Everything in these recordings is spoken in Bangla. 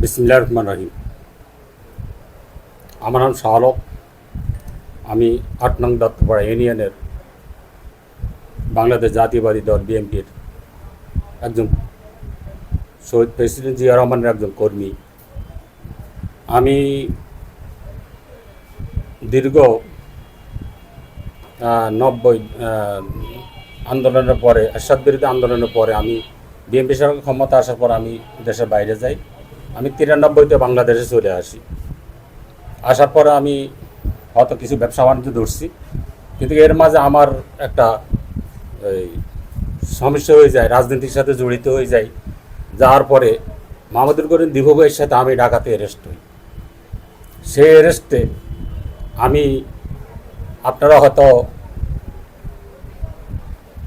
বিসমিল্লা রহমান রহিম আমার নাম শাহলক আমি আট নং দত্তপাড়া ইউনিয়নের বাংলাদেশ জাতীয়বাদী দল বিএনপির একজন শহীদ প্রেসিডেন্ট জিয়া রহমানের একজন কর্মী। আমি দীর্ঘ নব্বই আন্দোলনের পরে, এরশাদ বিরোধী আন্দোলনের পরে আমি বিএনপি সরকার ক্ষমতা আসার পর আমি দেশের বাইরে যাই। আমি তিরানব্বইতে বাংলাদেশে চলে আসি। আসার পরে আমি হয়তো কিছু ব্যবসা বাণিজ্য ধরছি। কিন্তু এর মাঝে আমার একটা, এই, সমস্যা হয়ে যায়, রাজনীতির সাথে জড়িত হয়ে যাই যাওয়ার পরে মাহমুদুল করিম দীপু ভাইয়ের সাথে আমি ঢাকাতে অ্যারেস্ট হই। সেই অ্যারেস্টে আমি, আপনারা হয়তো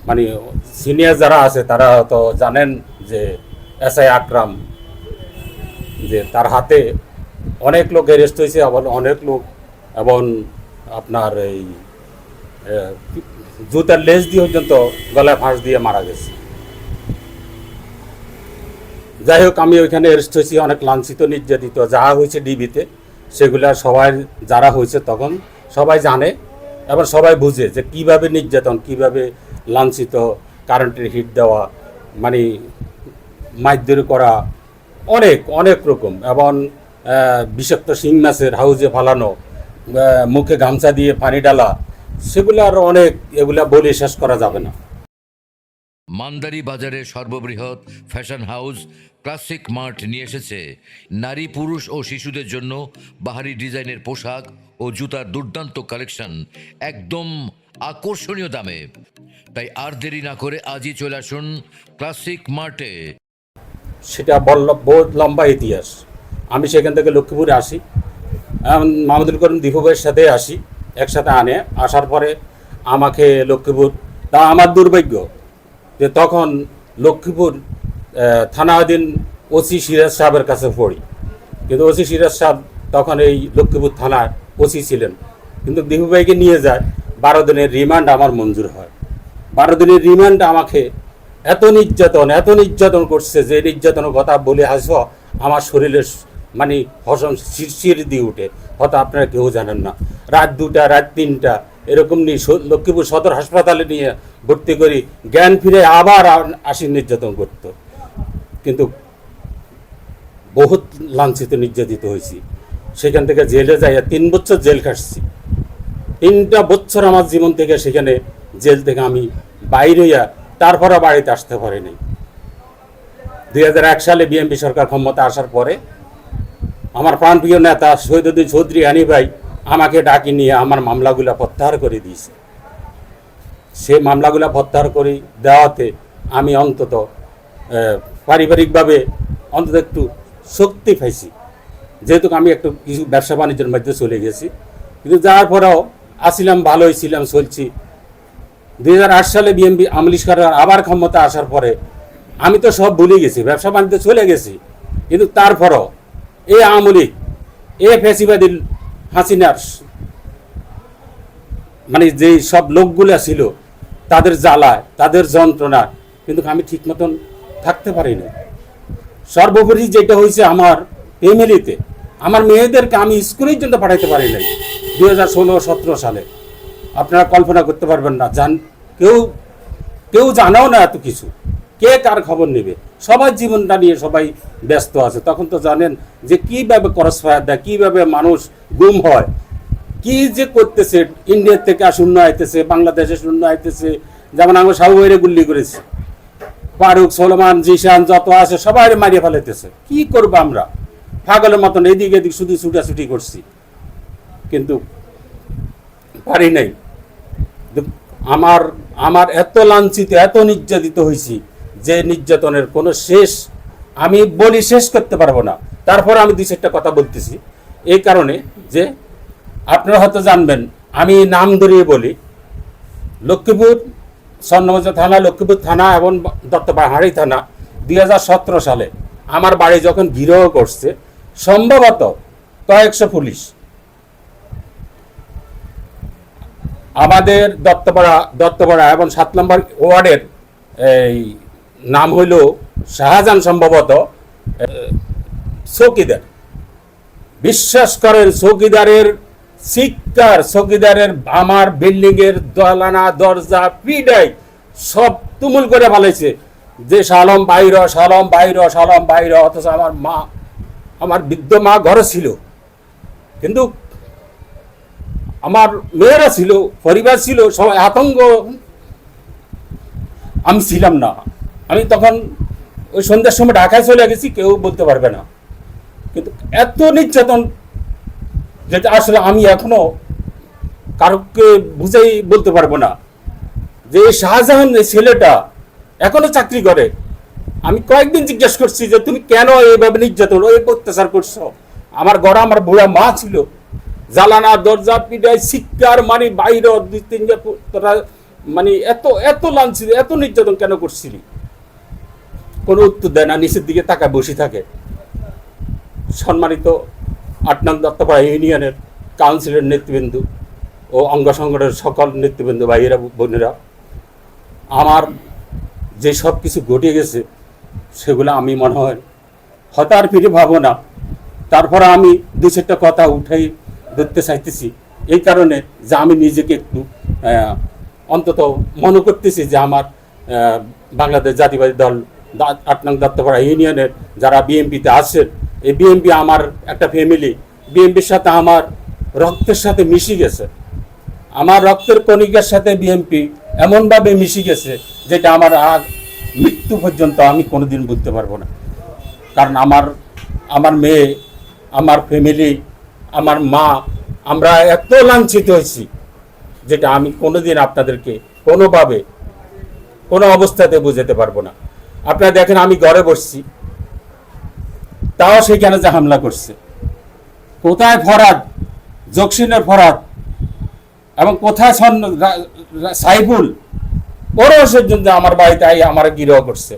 মানে সিনিয়র যারা আছে, তারা হয়তো জানেন যে এস আই আকরাম, যে তার হাতে অনেক লোক অ্যারেস্ট হয়েছে, আবার অনেক লোক এবং আপনার এই জুতার লেজ দিয়ে পর্যন্ত গলায় ফাঁস দিয়ে মারা গেছে। যাই হোক, আমি ওইখানে অ্যারেস্ট হয়েছি, অনেক লাঞ্ছিত, নির্যাতিত, যা হয়েছে ডিবিতে সেগুলা সবাই যারা হয়েছে তখন সবাই জানে এবং সবাই বুঝে যে কীভাবে নির্যাতন, কীভাবে লাঞ্ছিত কারেন্টের হিট দেওয়া মানে মাইদ্যের করা, অনেক অনেক রকম। এবং বিষাক্ত শিং মাছের হাউজে ফালানো মুখে গামছা দিয়ে পানি ডালা সেগুলো আর অনেক, এগুলা বলে শেষ করা যাবে না। মান্দারি বাজারে সর্ববৃহৎ ফ্যাশন হাউস ক্লাসিক মার্ট নিয়ে এসেছে। নারী, পুরুষ ও শিশুদের জন্য বাহারি ডিজাইনের পোশাক ও জুতার দুর্দান্ত কালেকশন একদম আকর্ষণীয় দামে। তাই আর দেরি না করে আজই চলে আসুন ক্লাসিক মার্টে। সেটা বলল বহুত লম্বা ইতিহাস। আমি সেখান থেকে লক্ষ্মীপুরে আসি। মাহমুদুল করিম দীপু সাথে আসি, একসাথে আনে। আসার পরে আমাকে লক্ষ্মীপুর তা আমার দুর্ভাগ্য যে তখন লক্ষ্মীপুর থানাধীন ওসি সিরাজ সাহেবের কাছে পড়ি। কিন্তু ওসি সিরাজ সাহেব তখন এই লক্ষ্মীপুর থানার ওসি ছিলেন। কিন্তু ভাইকে নিয়ে যায়, বারো দিনের রিমান্ড আমার মঞ্জুর হয়। বারো দিনের রিমান্ড আমাকে এত নির্যাতন এত নির্যাতন করছে যে নির্যাতনের কথা বলে হাসব, আমার শরীরে স- মানে হসন শিরশির দিয়ে উঠে। হয়তো আপনারা কেউ জানেন না। রাত দুটা, রাত তিনটা, এরকম নিয়ে লক্ষ্মীপুর সদর হাসপাতালে নিয়ে ভর্তি করি, জ্ঞান ফিরে আবার আসি নির্যাতন করত। কিন্তু বহুত লাঞ্ছিত, নির্যাতিত হয়েছি। সেখান থেকে জেলে যাই তিন বছর জেল কাটছি তিনটা বছর আমার জীবন থেকে সেখানে জেল থেকে আমি বাইরে হইয়া তারপরে বাড়িতে আসতে পারিনি দুই হাজার এক সালে বিএনপি সরকার ক্ষমতা আসার পরে আমার প্রাণপ্রিয় নেতা শহীদুদ্দিন চৌধুরী হানি ভাই আমাকে ডাকি নিয়ে আমার মামলাগুলো প্রত্যাহার করে দিয়েছে। সে মামলাগুলো প্রত্যাহার করে দেওয়াতে আমি অন্তত পারিবারিকভাবে অন্তত একটু শক্তি পাইছি। যেহেতু আমি একটু কিছু ব্যবসা বাণিজ্যের মধ্যে চলে গেছি। কিন্তু যাওয়ার পরেও আসিলাম, ভালোই ছিলাম, চলছি। দু হাজার আট সালে বিএনপি আমলি সরকার আবার ক্ষমতা আসার পরে আমি তো সব ভুলে গেছি, ব্যবসা বাণিজ্য চলে গেছি। কিন্তু তারপরও এই আমলি এ ফেসিবাদী হাসিনার মানে যে সব লোকগুলা ছিল, তাদের জ্বালায়, তাদের যন্ত্রণা কিন্তু আমি ঠিক মতন থাকতে পারিনি। সর্বোপরি যেটা হয়েছে আমার ফ্যামিলিতে আমার মেয়েদেরকে আমি স্কুলের জন্য পাঠাইতে পারি নাই, দুই হাজার ষোলো, সতেরো সালে। আপনারা কল্পনা করতে পারবেন না, জান, কেউ কেউ জানাও না এত কিছু। কে কার খবর নেবে? সবার জীবনটা নিয়ে সবাই ব্যস্ত আছে। তখন তো জানেন যে কীভাবে করস ফায়ার দেয়, কীভাবে মানুষ গুম হয়, কি যে করতেছে ইন্ডিয়ার থেকে শূন্য আইতেছে, বাংলাদেশে শূন্য আইতেছে, যেমন আমরা সাহুবাইরে গুল্লি করেছি। ফারুক, সলমান, জিশান, যত আছে সবাই মারিয়ে ফেলাইতেছে। কি করব আমরা? পাগলের মতন এদিক এদিক শুধু ছুটাছুটি করছি। কিন্তু পারি নাই। আমার আমার এত লাঞ্ছিত, এত নির্যাতিত হয়েছি যে নির্যাতনের কোনো শেষ আমি বলি শেষ করতে পারব না। তারপর আমি দুই চারটা কথা বলতেছি। এই কারণে যে আপনারা হয়তো জানবেন, আমি নাম ধরিয়ে বলি, লক্ষ্মীপুর স্বর্ণগঞ্জ থানা, লক্ষ্মীপুর থানা এবং দত্তপাহাড়ি থানা, দুই হাজার সতেরো সালে আমার বাড়ি যখন গিরহ করছে সম্ভবত কয়েকশো পুলিশ। আমাদের দত্তপাড়া দত্তপাড়া এবং সাত নম্বর ওয়ার্ডের এই নাম হইল শাহজাহান সম্ভবত চৌকিদার। বিশ্বাস করেন চৌকিদারের, চিৎকার, চৌকিদারের আমার বিল্ডিং এর দলানা দরজা, পিডাই, সব তুমুল করে ফেলেছে যে সালম বাইর সালম বাইর সালম বাইর, অথচ আমার মা আমার বৃদ্ধ মা ঘরে ছিল। কিন্তু আমার মেয়েরা ছিল, পরিবার ছিল, সবাই আতঙ্ক। আমি ছিলাম না। আমি তখন ওই সন্ধ্যার সময় ঢাকায় চলে গেছি, কেউ বলতে পারবে না। কিন্তু এত নির্যাতন, যেটা আসলে আমি এখনও কারোকে বুঝেই বলতে পারব না। যে শাহজাহান ছেলেটা এখনও চাকরি করে আমি কয়েকদিন জিজ্ঞেস করছি যে, তুমি কেন এইভাবে নির্যাতন ওই অত্যাচার করছ? আমার গড়া, আমার বুড়া মা ছিল। জ্বালানা, দরজা পিডায় শিক্ষার মানে বাইরে দুই তোরা মানে এত এত লাঞ্ছিত, এত নির্যাতন কেন করছিলি? কোনো উত্তর দেয় না, নিচের দিকে তাকায়, বসে থাকে। সম্মানিত আট নং দত্তপাড়া ইউনিয়নের কাউন্সিলের নেতৃবৃন্দ ও অঙ্গ সংগঠনের সকল নেতৃবৃন্দ, ভাইয়েরা, বোনেরা, আমার যে সব কিছু ঘটে গেছে সেগুলো আমি মনে হয় হয়তো আর ফিরে ভাবো না। তারপরে আমি দু চারটা কথা উঠাই ধরতে চাইতেছি। এই কারণে যে আমি নিজেকে একটু অন্তত মনে করতেছি যে আমার বাংলাদেশ জাতিবাদী দল আট নং দত্তপাড়া ইউনিয়নের যারা বিএনপিতে আছেন, এই বিএনপি আমার একটা ফ্যামিলি বিএনপির সাথে আমার রক্তের সাথে মিশে গেছে। আমার রক্তের কণিকার সাথে বিএনপি এমনভাবে মিশে গেছে যেটা আমার মৃত্যু পর্যন্ত আমি কোনোদিন বুঝতে পারব না। কারণ আমার আমার মেয়ে, আমার ফ্যামিলি আমার মা, আমরা এত লাঞ্ছিত হয়েছি যেটা আমি কোনোদিন আপনাদেরকে কোনোভাবে, কোনো অবস্থাতে বুঝাতে পারব না। আপনারা দেখেন, আমি ঘরে বসছি, তাও সেখানে যে হামলা করছে। কোথায় ফরাদ? জকসিনের ফরাদ এবং কোথায় সাইফুল? ওরও জন্য আমার বাড়িতে আই আমার গিরহ করছে।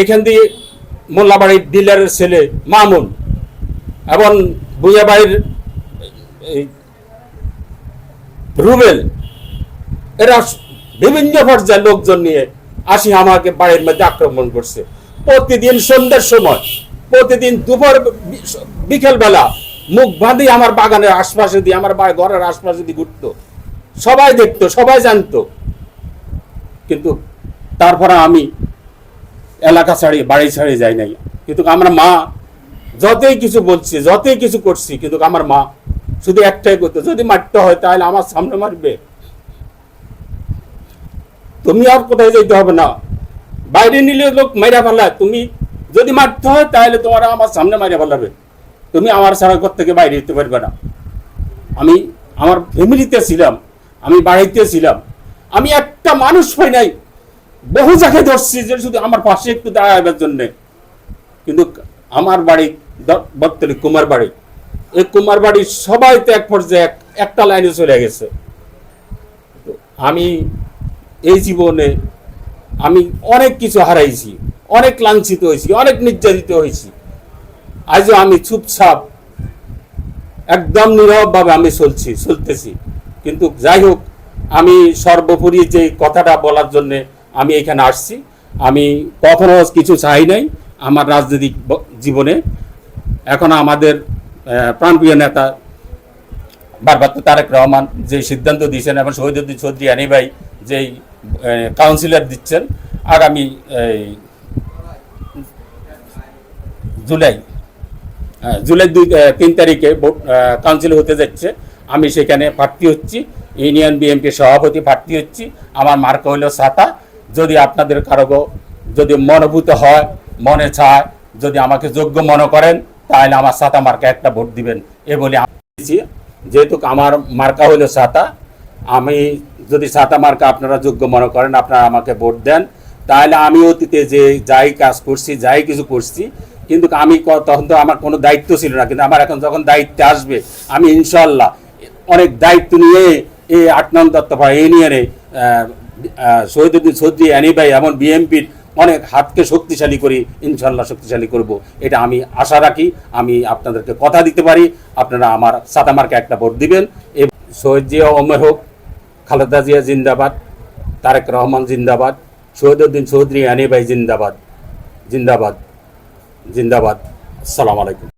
এখান দিয়ে মোল্লাবাড়ির ডিলারের ছেলে মামুন এবং বুয়াবাড়ির রুবেল, এরা বিভিন্ন পর্যায়ের লোকজন নিয়ে আসি আমাকে বাড়ির মধ্যে আক্রমণ করছে। প্রতিদিন সন্ধ্যার সময়, প্রতিদিন দুপুর বিকেল বেলা মুখ বাঁধি আমার বাগানের আশপাশে দিয়ে, আমার ঘরের আশপাশে দিয়ে ঘুরতো। সবাই দেখতো, সবাই জানতো। কিন্তু তারপরে আমি এলাকা ছাড়ি, বাড়ি ছাড়ি যাই নাই। কিন্তু আমার মা যতই কিছু বলছি, যতই কিছু করছি, কিন্তু আমার মা শুধু একটাই করতো, যদি মারতে হয় তাহলে আমার সামনে মারবে। তুমি আর কোথায় যেতে হবে না। বাইরে নিলে লোক মেরা ফেলায়। তুমি যদি মারতে হয় তাহলে তোমার আমার সামনে মারা ফেলাবে। তুমি আমার ছাড়া ঘর থেকে বাইরে যেতে পারবে না। আমি আমার ফ্যামিলিতে ছিলাম, আমি বাড়িতে ছিলাম। আমি একটা মানুষ পাই নাই। বহু জায়গায় ধরছি যে শুধু আমার পাশে একটু দাঁড়াবার জন্যে। কিন্তু আমার বাড়ি বর্তলি কুমার বাড়ি। এই কুমার বাড়ির সবাই তো এক পর্যায়ে এক- একটা লাইনে চলে গেছে। আমি এই জীবনে আমি অনেক কিছু হারাইছি, অনেক লাঞ্ছিত হয়েছি, অনেক নির্যাতিত হয়েছি। আজও আমি চুপচাপ, একদম নীরবভাবে আমি চলছি, চলতেছি। কিন্তু যাই হোক আমি সর্বোপরি যে কথাটা বলার জন্য আমি এখানে আসছি আমি কখনো কিছু চাই নাই আমার রাজনৈতিক জীবনে। এখন আমাদের প্রাণপ্রিয় নেতা বারবার তারেক রহমান যে সিদ্ধান্ত দিয়েছেন এবং শহীদুদ্দিন চৌধুরী আনি ভাই যেই কাউন্সিলর দিচ্ছেন আগামী এই, জুলাই জুলাই দুই তিন তারিখে কাউন্সিল হতে যাচ্ছে। আমি সেখানে প্রার্থী হচ্ছি। ইউনিয়ন বিএনপি সভাপতি প্রার্থী হচ্ছি। আমার মার্কা হলো সাতা। যদি আপনাদের কারও যদি মনোভূত হয়, মনে চায়, যদি আমাকে যোগ্য মনে করেন, তাহলে আমার সাতা মার্কা একটা ভোট দিবেন। এ বলে আমি যেহেতু আমার মার্কা হলো সাতা, আমি যদি সাতা মার্কা আপনারা যোগ্য মনে করেন, আপনারা আমাকে ভোট দেন। তাহলে আমি অতীতে যে যাই কাজ করছি, যাই কিছু করছি, কিন্তু আমি তখন তো আমার কোনো দায়িত্ব ছিল না। কিন্তু আমার এখন যখন দায়িত্বে আসবে, আমি ইনশাল্লাহ অনেক দায়িত্ব নিয়ে এই আট নং দত্তপাড়া ইউনিয়নে শহীদুদ্দিন চৌধুরী অ্যানি ভাই এমন বিএনপির অনেক হাতকে শক্তিশালী করি ইনশাল্লাহ শক্তিশালী করব। এটা আমি আশা রাখি, আমি আপনাদেরকে কথা দিতে পারি, আপনারা আমার সাতামার্কে একটা ভোট দিবেন। এ শহীদ জিয়া অমর হোক, খালেদা জিয়া জিন্দাবাদ, তারেক রহমান জিন্দাবাদ, শহীদুদ্দিন চৌধুরী আনি ভাই জিন্দাবাদ জিন্দাবাদ জিন্দাবাদ। আসসালামু আলাইকুম।